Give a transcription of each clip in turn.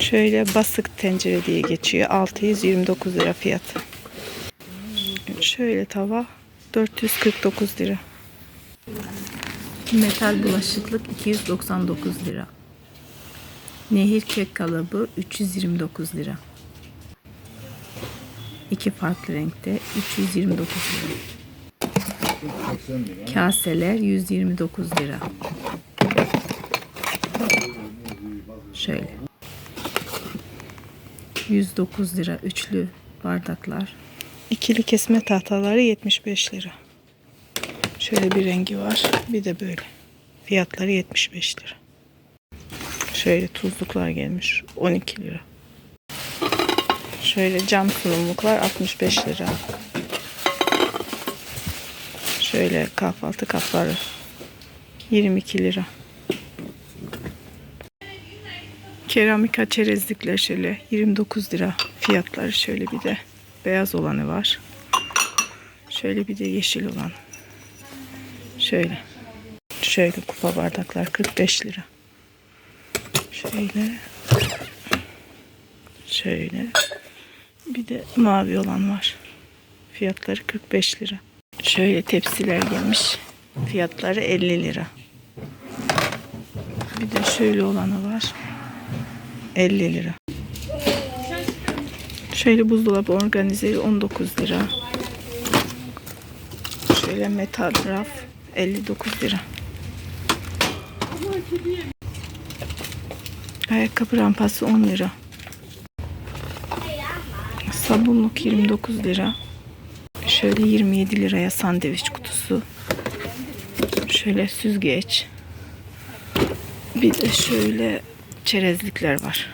Şöyle basık tencere diye geçiyor. 629 lira fiyatı. Şöyle tava 449 lira. Metal bulaşıklık 299 lira. Nehir kek kalıbı 329 lira. İki farklı renkte 329 lira. Kaseler 129 lira. Şöyle. 109 lira üçlü bardaklar. İkili kesme tahtaları 75 lira. Şöyle bir rengi var. Bir de böyle. Fiyatları 75 lira. Şöyle tuzluklar gelmiş. 12 lira. Şöyle cam sorumluluklar 65 lira. Şöyle kahvaltı kapları 22 lira. Keramika çerezlikler şöyle 29 lira. Fiyatları şöyle bir de beyaz olanı var. Şöyle bir de yeşil olan. Şöyle. Şöyle kupa bardaklar 45 lira. Şöyle. Şöyle. Bir de mavi olan var. Fiyatları 45 lira. Şöyle tepsiler gelmiş. Fiyatları 50 lira. Bir de şöyle olanı var. 50 lira. Şöyle buzdolabı organizeri 19 lira. Şöyle metal raf 59 lira. Ayakkabı rampası 10 lira. Sabunluk 29 lira. Şöyle 27 liraya sandviç kutusu. Şöyle süzgeç. Bir de şöyle çerezlikler var.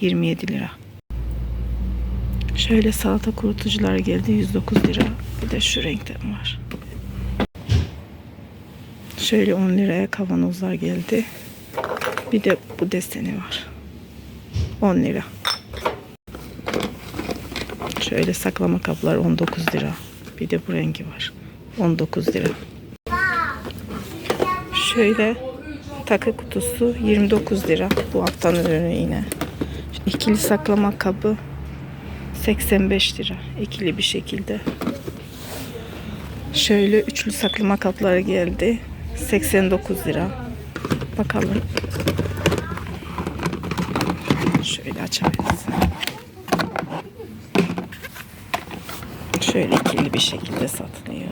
27 lira. Şöyle salata kurutucular geldi 109 lira. Bir de şu renkten var. Şöyle 10 liraya kavanozlar geldi. Bir de bu deseni var. 10 lira. Şöyle saklama kaplar 19 lira. Bir de bu rengi var. 19 lira. Şöyle takı kutusu 29 lira. Bu alttan ürünü yine. İkili saklama kabı 85 lira. İkili bir şekilde. Şöyle üçlü saklama kapları geldi. 89 lira. Bakalım. Şöyle açabiliriz. Şöyle ikili bir şekilde satılıyor.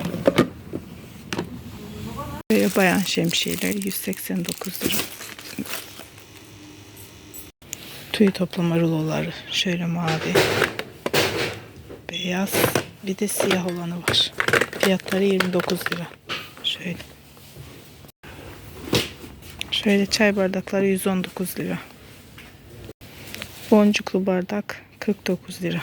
Böyle bayan şemsiyeler 189 lira. Tüy toplama ruloları şöyle mavi, beyaz, bir de siyah olanı var. Fiyatları 29 lira. Şöyle. Şöyle çay bardakları 119 lira. Boncuklu bardak 49 lira.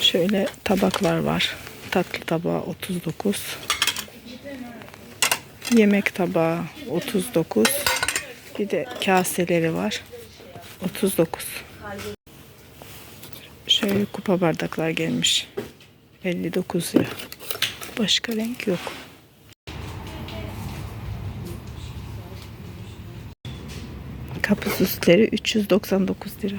Şöyle tabaklar var. Tatlı tabağı 39. Yemek tabağı 39. Bir de kaseleri var. 39. Şöyle kupa bardaklar gelmiş. 59 lira. Başka renk yok. Kapı süsleri 399 lira.